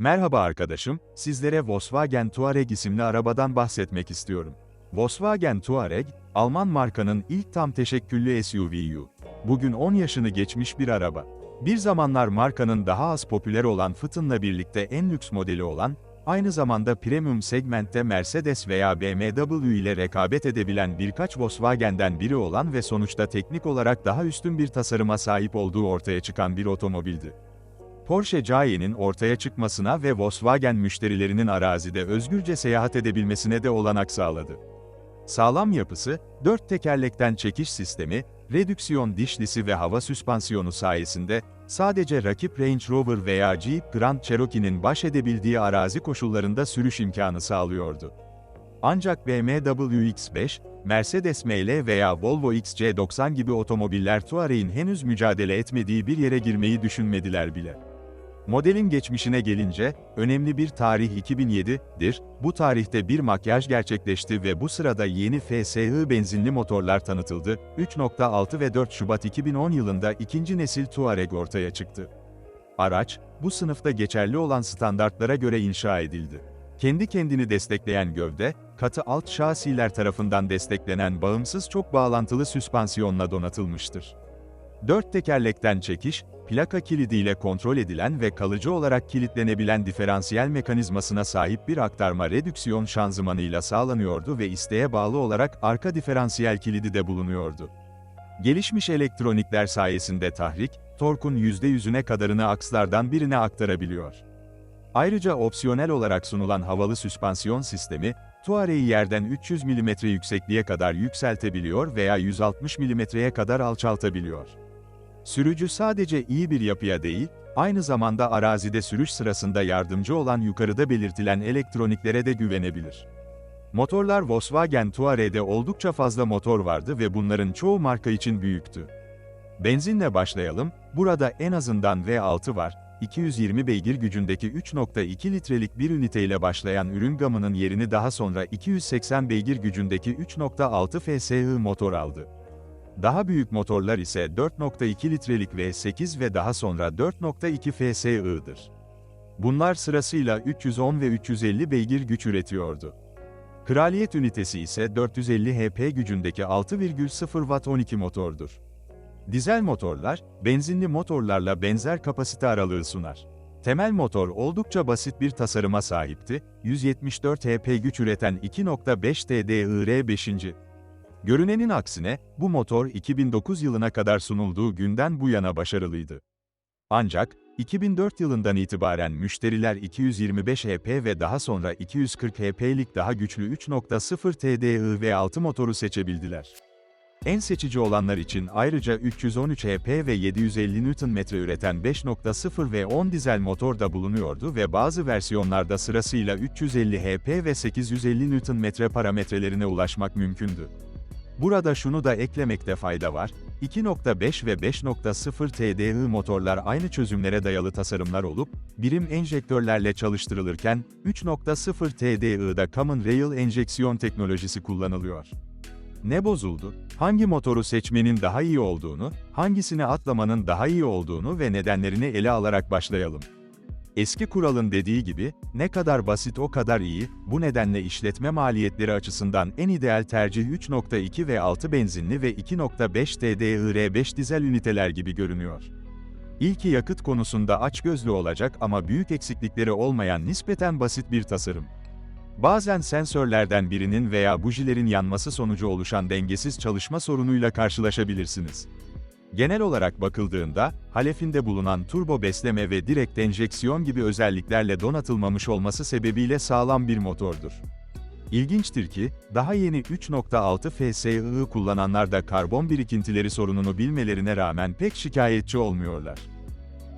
Merhaba arkadaşım, sizlere Volkswagen Touareg isimli arabadan bahsetmek istiyorum. Volkswagen Touareg, Alman markanın ilk tam teşekküllü SUV'yu. Bugün 10 yaşını geçmiş bir araba. Bir zamanlar markanın daha az popüler olan Fıtın'la birlikte en lüks modeli olan, aynı zamanda premium segmentte Mercedes veya BMW ile rekabet edebilen birkaç Volkswagen'den biri olan ve sonuçta teknik olarak daha üstün bir tasarıma sahip olduğu ortaya çıkan bir otomobildi. Porsche Cayenne'in ortaya çıkmasına ve Volkswagen müşterilerinin arazide özgürce seyahat edebilmesine de olanak sağladı. Sağlam yapısı, dört tekerlekten çekiş sistemi, redüksiyon dişlisi ve hava süspansiyonu sayesinde, sadece rakip Range Rover veya Jeep Grand Cherokee'nin baş edebildiği arazi koşullarında sürüş imkanı sağlıyordu. Ancak BMW X5, Mercedes ML veya Volvo XC90 gibi otomobiller Touareg'in henüz mücadele etmediği bir yere girmeyi düşünmediler bile. Modelin geçmişine gelince, önemli bir tarih 2007'dir. Bu tarihte bir makyaj gerçekleşti ve bu sırada yeni FSI benzinli motorlar tanıtıldı. 3.6 ve 4 Şubat 2010 yılında ikinci nesil Touareg ortaya çıktı. Araç, bu sınıfta geçerli olan standartlara göre inşa edildi. Kendi kendini destekleyen gövde, katı alt şasiler tarafından desteklenen bağımsız çok bağlantılı süspansiyonla donatılmıştır. Dört tekerlekten çekiş, plaka kilidiyle kontrol edilen ve kalıcı olarak kilitlenebilen diferansiyel mekanizmasına sahip bir aktarma redüksiyon şanzımanıyla sağlanıyordu ve isteğe bağlı olarak arka diferansiyel kilidi de bulunuyordu. Gelişmiş elektronikler sayesinde tahrik, torkun %100'üne kadarını akslardan birine aktarabiliyor. Ayrıca opsiyonel olarak sunulan havalı süspansiyon sistemi, Touareg'i yerden 300 mm yüksekliğe kadar yükseltebiliyor veya 160 mm'ye kadar alçaltabiliyor. Sürücü sadece iyi bir yapıya değil, aynı zamanda arazide sürüş sırasında yardımcı olan yukarıda belirtilen elektroniklere de güvenebilir. Motorlar Volkswagen Touareg'de oldukça fazla motor vardı ve bunların çoğu marka için büyüktü. Benzinle başlayalım, burada en azından V6 var, 220 beygir gücündeki 3.2 litrelik bir üniteyle başlayan ürün gamının yerini daha sonra 280 beygir gücündeki 3.6 FSI motor aldı. Daha büyük motorlar ise 4.2 litrelik V8 ve daha sonra 4.2 FSI'dir. Bunlar sırasıyla 310 ve 350 beygir güç üretiyordu. Kraliyet ünitesi ise 450 HP gücündeki 6,0 Watt 12 motordur. Dizel motorlar, benzinli motorlarla benzer kapasite aralığı sunar. Temel motor oldukça basit bir tasarıma sahipti, 174 HP güç üreten 2.5 TDIR 5. Görünenin aksine, bu motor 2009 yılına kadar sunulduğu günden bu yana başarılıydı. Ancak, 2004 yılından itibaren müşteriler 225 HP ve daha sonra 240 HP'lik daha güçlü 3.0 TDI V6 motoru seçebildiler. En seçici olanlar için ayrıca 313 HP ve 750 Nm üreten 5.0 ve 10 dizel motor da bulunuyordu ve bazı versiyonlarda sırasıyla 350 HP ve 850 Nm parametrelerine ulaşmak mümkündü. Burada şunu da eklemekte fayda var, 2.5 ve 5.0 TDI motorlar aynı çözümlere dayalı tasarımlar olup, birim enjektörlerle çalıştırılırken, 3.0 TDI'da Common Rail enjeksiyon teknolojisi kullanılıyor. Ne bozuldu? Hangi motoru seçmenin daha iyi olduğunu, hangisini atlamanın daha iyi olduğunu ve nedenlerini ele alarak başlayalım. Eski kuralın dediği gibi, ne kadar basit o kadar iyi, bu nedenle işletme maliyetleri açısından en ideal tercih 3.2 ve 6 benzinli ve 2.5 TDIR5 dizel üniteler gibi görünüyor. İlki yakıt konusunda açgözlü olacak ama büyük eksiklikleri olmayan nispeten basit bir tasarım. Bazen sensörlerden birinin veya bujilerin yanması sonucu oluşan dengesiz çalışma sorunuyla karşılaşabilirsiniz. Genel olarak bakıldığında, halefinde bulunan turbo besleme ve direkt enjeksiyon gibi özelliklerle donatılmamış olması sebebiyle sağlam bir motordur. İlginçtir ki, daha yeni 3.6 FSI kullananlar da karbon birikintileri sorununu bilmelerine rağmen pek şikayetçi olmuyorlar.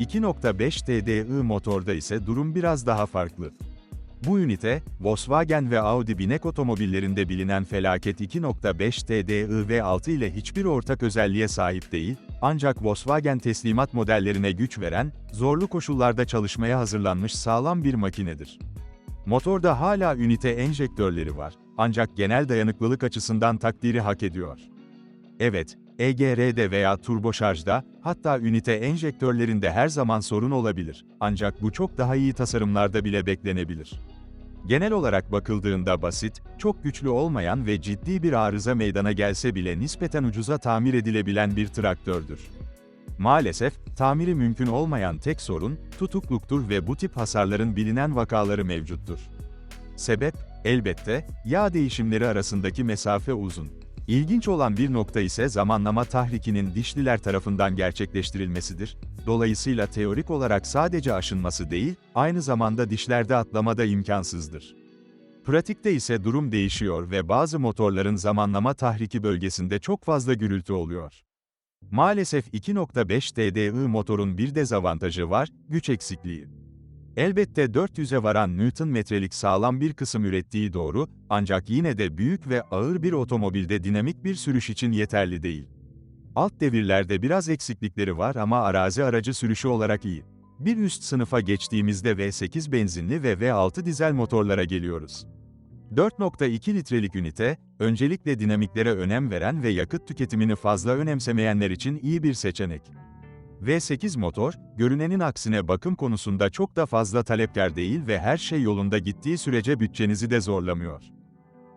2.5 TDI motorda ise durum biraz daha farklı. Bu ünite, Volkswagen ve Audi binek otomobillerinde bilinen felaket 2.5 TDI V6 ile hiçbir ortak özelliğe sahip değil, ancak Volkswagen teslimat modellerine güç veren, zorlu koşullarda çalışmaya hazırlanmış sağlam bir makinedir. Motorda hala ünite enjektörleri var, ancak genel dayanıklılık açısından takdiri hak ediyor. Evet, EGR'de veya turboşarjda, hatta ünite enjektörlerinde her zaman sorun olabilir. Ancak bu çok daha iyi tasarımlarda bile beklenebilir. Genel olarak bakıldığında basit, çok güçlü olmayan ve ciddi bir arıza meydana gelse bile nispeten ucuza tamir edilebilen bir traktördür. Maalesef, tamiri mümkün olmayan tek sorun, tutukluktur ve bu tip hasarların bilinen vakaları mevcuttur. Sebep, elbette, yağ değişimleri arasındaki mesafe uzun. İlginç olan bir nokta ise zamanlama tahrikinin dişliler tarafından gerçekleştirilmesidir. Dolayısıyla teorik olarak sadece aşınması değil, aynı zamanda dişlerde atlama da imkansızdır. Pratikte ise durum değişiyor ve bazı motorların zamanlama tahriki bölgesinde çok fazla gürültü oluyor. Maalesef 2.5 TDI motorun bir dezavantajı var, güç eksikliği. Elbette 400'e varan Newton metrelik sağlam bir kısım ürettiği doğru, ancak yine de büyük ve ağır bir otomobilde dinamik bir sürüş için yeterli değil. Alt devirlerde biraz eksiklikleri var ama arazi aracı sürüşü olarak iyi. Bir üst sınıfa geçtiğimizde V8 benzinli ve V6 dizel motorlara geliyoruz. 4.2 litrelik ünite, öncelikle dinamiklere önem veren ve yakıt tüketimini fazla önemsemeyenler için iyi bir seçenek. V8 motor, görünenin aksine bakım konusunda çok da fazla talepkar değil ve her şey yolunda gittiği sürece bütçenizi de zorlamıyor.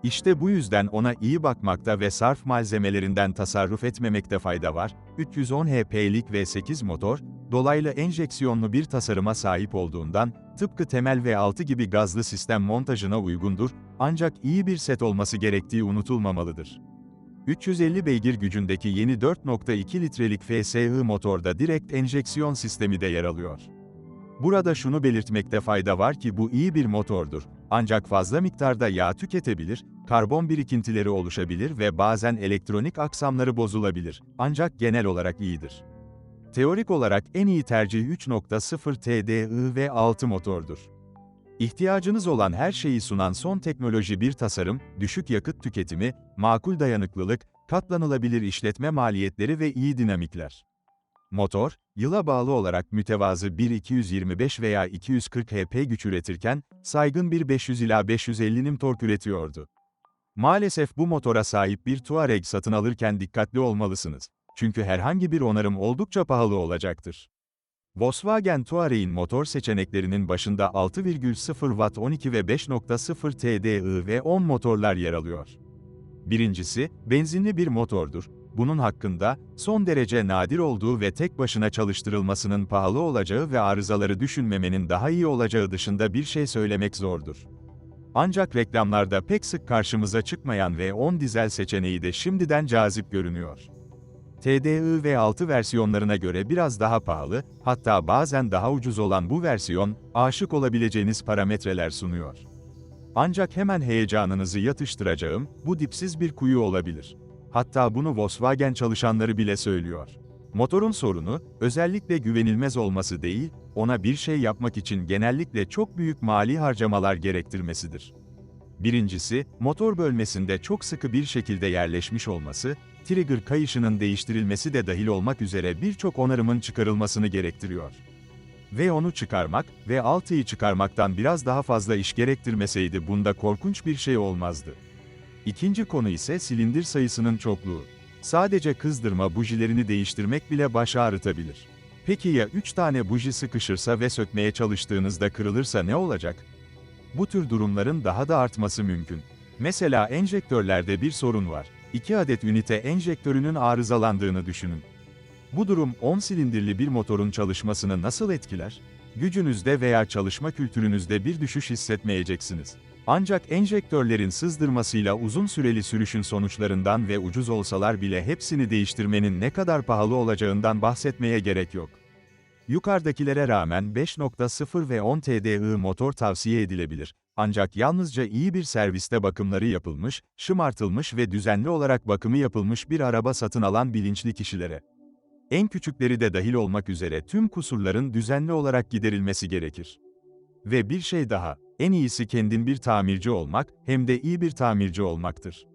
İşte bu yüzden ona iyi bakmakta ve sarf malzemelerinden tasarruf etmemekte fayda var. 310 HP'lik V8 motor, dolaylı enjeksiyonlu bir tasarıma sahip olduğundan, tıpkı temel V6 gibi gazlı sistem montajına uygundur, ancak iyi bir set olması gerektiği unutulmamalıdır. 350 beygir gücündeki yeni 4.2 litrelik FSI motorda direkt enjeksiyon sistemi de yer alıyor. Burada şunu belirtmekte fayda var ki bu iyi bir motordur. Ancak fazla miktarda yağ tüketebilir, karbon birikintileri oluşabilir ve bazen elektronik aksamları bozulabilir. Ancak genel olarak iyidir. Teorik olarak en iyi tercih 3.0 TDI ve 6 motordur. İhtiyacınız olan her şeyi sunan son teknoloji bir tasarım, düşük yakıt tüketimi, makul dayanıklılık, katlanılabilir işletme maliyetleri ve iyi dinamikler. Motor, yıla bağlı olarak mütevazı bir 225 veya 240 HP güç üretirken, saygın bir 500 ila 550 Nm tork üretiyordu. Maalesef bu motora sahip bir Touareg satın alırken dikkatli olmalısınız. Çünkü herhangi bir onarım oldukça pahalı olacaktır. Volkswagen Touareg'in motor seçeneklerinin başında 6,0 Watt 12 ve 5.0 TDI ve 10 motorlar yer alıyor. Birincisi, benzinli bir motordur. Bunun hakkında, son derece nadir olduğu ve tek başına çalıştırılmasının pahalı olacağı ve arızaları düşünmemenin daha iyi olacağı dışında bir şey söylemek zordur. Ancak reklamlarda pek sık karşımıza çıkmayan V10 dizel seçeneği de şimdiden cazip görünüyor. TDI ve 6 versiyonlarına göre biraz daha pahalı, hatta bazen daha ucuz olan bu versiyon, aşık olabileceğiniz parametreler sunuyor. Ancak hemen heyecanınızı yatıştıracağım, bu dipsiz bir kuyu olabilir. Hatta bunu Volkswagen çalışanları bile söylüyor. Motorun sorunu, özellikle güvenilmez olması değil, ona bir şey yapmak için genellikle çok büyük mali harcamalar gerektirmesidir. Birincisi, motor bölmesinde çok sıkı bir şekilde yerleşmiş olması, trigger kayışının değiştirilmesi de dahil olmak üzere birçok onarımın çıkarılmasını gerektiriyor. Ve onu çıkarmak ve 6'yı çıkarmaktan biraz daha fazla iş gerektirmeseydi bunda korkunç bir şey olmazdı. İkinci konu ise silindir sayısının çokluğu. Sadece kızdırma bujilerini değiştirmek bile baş ağrıtabilir. Peki ya 3 tane buji sıkışırsa ve sökmeye çalıştığınızda kırılırsa ne olacak? Bu tür durumların daha da artması mümkün. Mesela enjektörlerde bir sorun var. 2 adet ünite enjektörünün arızalandığını düşünün. Bu durum 10 silindirli bir motorun çalışmasını nasıl etkiler? Gücünüzde veya çalışma kültürünüzde bir düşüş hissetmeyeceksiniz. Ancak enjektörlerin sızdırmasıyla uzun süreli sürüşün sonuçlarından ve ucuz olsalar bile hepsini değiştirmenin ne kadar pahalı olacağından bahsetmeye gerek yok. Yukarıdakilere rağmen 5.0 ve 10 TDI motor tavsiye edilebilir. Ancak yalnızca iyi bir serviste bakımları yapılmış, şımartılmış ve düzenli olarak bakımı yapılmış bir araba satın alan bilinçli kişilere. En küçükleri de dahil olmak üzere tüm kusurların düzenli olarak giderilmesi gerekir. Ve bir şey daha, en iyisi kendin bir tamirci olmak, hem de iyi bir tamirci olmaktır.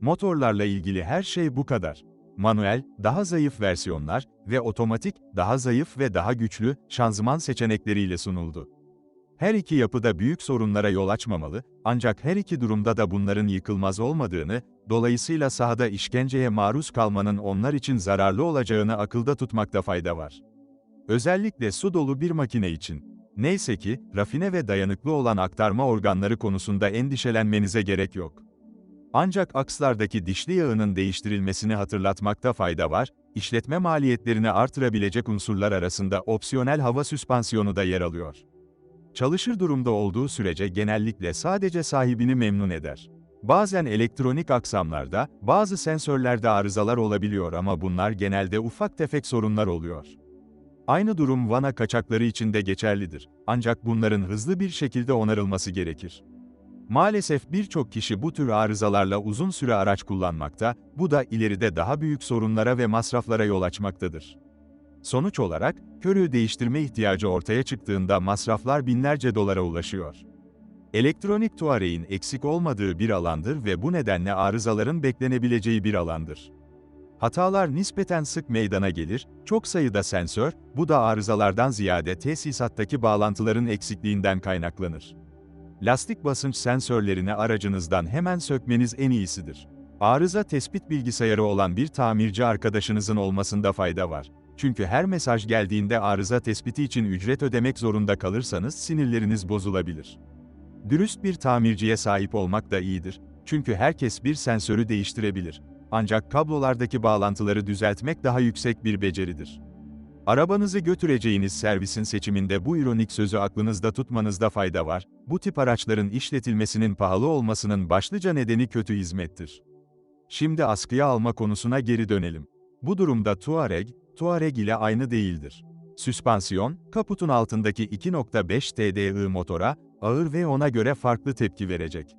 Motorlarla ilgili her şey bu kadar. Manuel, daha zayıf versiyonlar ve otomatik, daha zayıf ve daha güçlü şanzıman seçenekleriyle sunuldu. Her iki yapıda büyük sorunlara yol açmamalı, ancak her iki durumda da bunların yıkılmaz olmadığını, dolayısıyla sahada işkenceye maruz kalmanın onlar için zararlı olacağını akılda tutmakta fayda var. Özellikle su dolu bir makine için. Neyse ki, rafine ve dayanıklı olan aktarma organları konusunda endişelenmenize gerek yok. Ancak akslardaki dişli yağının değiştirilmesini hatırlatmakta fayda var, işletme maliyetlerini artırabilecek unsurlar arasında opsiyonel hava süspansiyonu da yer alıyor. Çalışır durumda olduğu sürece genellikle sadece sahibini memnun eder. Bazen elektronik aksamlarda, bazı sensörlerde arızalar olabiliyor ama bunlar genelde ufak tefek sorunlar oluyor. Aynı durum vana kaçakları için de geçerlidir. Ancak bunların hızlı bir şekilde onarılması gerekir. Maalesef birçok kişi bu tür arızalarla uzun süre araç kullanmakta, bu da ileride daha büyük sorunlara ve masraflara yol açmaktadır. Sonuç olarak, körüğü değiştirme ihtiyacı ortaya çıktığında masraflar binlerce dolara ulaşıyor. Elektronik tuareğin eksik olmadığı bir alandır ve bu nedenle arızaların beklenebileceği bir alandır. Hatalar nispeten sık meydana gelir, çok sayıda sensör, bu da arızalardan ziyade tesisattaki bağlantıların eksikliğinden kaynaklanır. Lastik basınç sensörlerini aracınızdan hemen sökmeniz en iyisidir. Arıza tespit bilgisayarı olan bir tamirci arkadaşınızın olmasında fayda var. Çünkü her mesaj geldiğinde arıza tespiti için ücret ödemek zorunda kalırsanız sinirleriniz bozulabilir. Dürüst bir tamirciye sahip olmak da iyidir. Çünkü herkes bir sensörü değiştirebilir. Ancak kablolardaki bağlantıları düzeltmek daha yüksek bir beceridir. Arabanızı götüreceğiniz servisin seçiminde bu ironik sözü aklınızda tutmanızda fayda var. Bu tip araçların işletilmesinin pahalı olmasının başlıca nedeni kötü hizmettir. Şimdi askıya alma konusuna geri dönelim. Bu durumda Touareg, Touareg ile aynı değildir. Süspansiyon, kaputun altındaki 2.5 TDI motora, ağır ve ona göre farklı tepki verecek.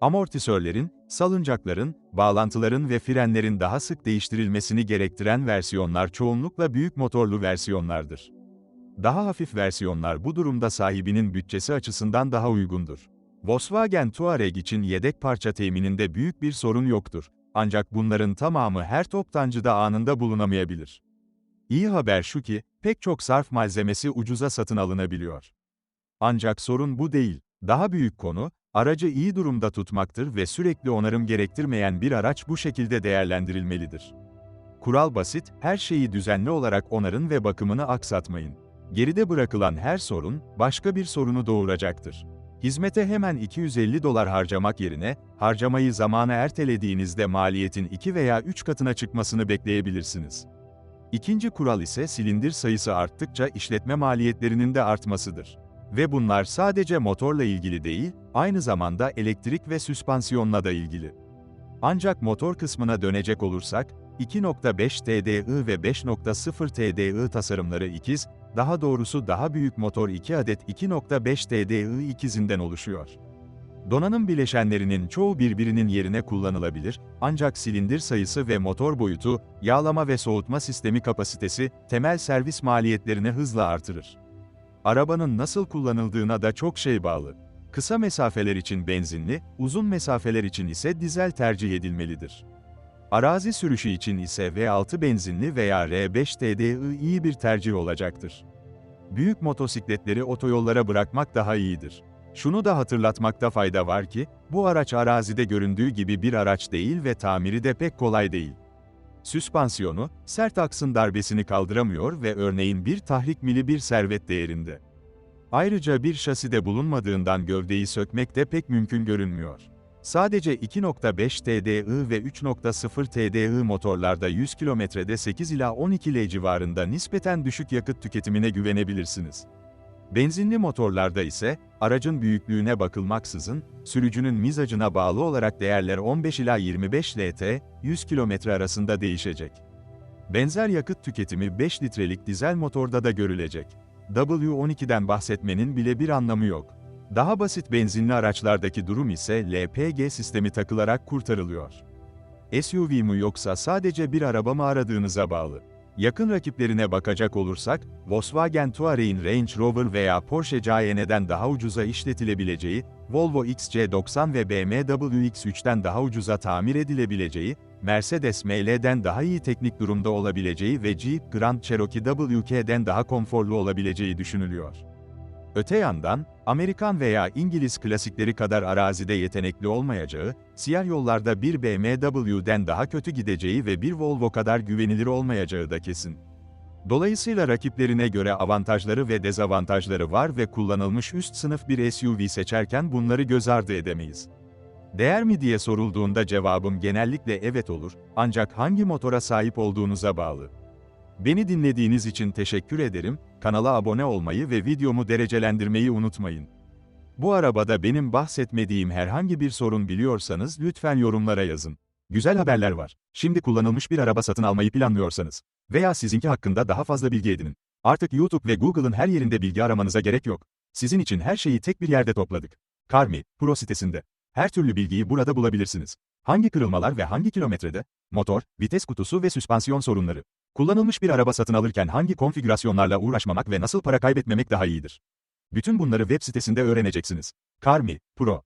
Amortisörlerin, salıncakların, bağlantıların ve frenlerin daha sık değiştirilmesini gerektiren versiyonlar çoğunlukla büyük motorlu versiyonlardır. Daha hafif versiyonlar bu durumda sahibinin bütçesi açısından daha uygundur. Volkswagen Touareg için yedek parça temininde büyük bir sorun yoktur. Ancak bunların tamamı her toptancıda anında bulunamayabilir. İyi haber şu ki, pek çok sarf malzemesi ucuza satın alınabiliyor. Ancak sorun bu değil. Daha büyük konu, aracı iyi durumda tutmaktır ve sürekli onarım gerektirmeyen bir araç bu şekilde değerlendirilmelidir. Kural basit, her şeyi düzenli olarak onarın ve bakımını aksatmayın. Geride bırakılan her sorun, başka bir sorunu doğuracaktır. Hizmete hemen 250 dolar harcamak yerine, harcamayı zamana ertelediğinizde maliyetin 2 veya 3 katına çıkmasını bekleyebilirsiniz. İkinci kural ise silindir sayısı arttıkça işletme maliyetlerinin de artmasıdır. Ve bunlar sadece motorla ilgili değil, aynı zamanda elektrik ve süspansiyonla da ilgili. Ancak motor kısmına dönecek olursak, 2.5 TDI ve 5.0 TDI tasarımları ikiz, daha doğrusu daha büyük motor 2 adet 2.5 TDI ikizinden oluşuyor. Donanım bileşenlerinin çoğu birbirinin yerine kullanılabilir, ancak silindir sayısı ve motor boyutu, yağlama ve soğutma sistemi kapasitesi, temel servis maliyetlerini hızla artırır. Arabanın nasıl kullanıldığına da çok şey bağlı. Kısa mesafeler için benzinli, uzun mesafeler için ise dizel tercih edilmelidir. Arazi sürüşü için ise V6 benzinli veya R5 TDI iyi bir tercih olacaktır. Büyük motosikletleri otoyollara bırakmak daha iyidir. Şunu da hatırlatmakta fayda var ki, bu araç arazide göründüğü gibi bir araç değil ve tamiri de pek kolay değil. Süspansiyonu, sert aksın darbesini kaldıramıyor ve örneğin bir tahrik mili bir servet değerinde. Ayrıca bir şaside bulunmadığından gövdeyi sökmek de pek mümkün görünmüyor. Sadece 2.5 TDI ve 3.0 TDI motorlarda 100 kilometrede 8 ila 12 L civarında nispeten düşük yakıt tüketimine güvenebilirsiniz. Benzinli motorlarda ise, aracın büyüklüğüne bakılmaksızın, sürücünün mizacına bağlı olarak değerler 15 ila 25 LT, 100 km arasında değişecek. Benzer yakıt tüketimi 5 litrelik dizel motorda da görülecek. W12'den bahsetmenin bile bir anlamı yok. Daha basit benzinli araçlardaki durum ise LPG sistemi takılarak kurtarılıyor. SUV mu yoksa sadece bir araba mı aradığınıza bağlı. Yakın rakiplerine bakacak olursak, Volkswagen Touareg'in Range Rover veya Porsche Cayenne'den daha ucuza işletilebileceği, Volvo XC90 ve BMW X3'ten daha ucuza tamir edilebileceği, Mercedes ML'den daha iyi teknik durumda olabileceği ve Jeep Grand Cherokee WK'den daha konforlu olabileceği düşünülüyor. Öte yandan, Amerikan veya İngiliz klasikleri kadar arazide yetenekli olmayacağı, siyah yollarda bir BMW'den daha kötü gideceği ve bir Volvo kadar güvenilir olmayacağı da kesin. Dolayısıyla rakiplerine göre avantajları ve dezavantajları var ve kullanılmış üst sınıf bir SUV seçerken bunları göz ardı edemeyiz. Değer mi diye sorulduğunda cevabım genellikle evet olur, ancak hangi motora sahip olduğunuza bağlı. Beni dinlediğiniz için teşekkür ederim, kanala abone olmayı ve videomu derecelendirmeyi unutmayın. Bu arabada benim bahsetmediğim herhangi bir sorun biliyorsanız lütfen yorumlara yazın. Güzel haberler var. Şimdi kullanılmış bir araba satın almayı planlıyorsanız veya sizinki hakkında daha fazla bilgi edinin. Artık YouTube ve Google'ın her yerinde bilgi aramanıza gerek yok. Sizin için her şeyi tek bir yerde topladık. Carmi Pro sitesinde. Her türlü bilgiyi burada bulabilirsiniz. Hangi kırılmalar ve hangi kilometrede? Motor, vites kutusu ve süspansiyon sorunları. Kullanılmış bir araba satın alırken hangi konfigürasyonlarla uğraşmamak ve nasıl para kaybetmemek daha iyidir? Bütün bunları web sitesinde öğreneceksiniz. Carmi Pro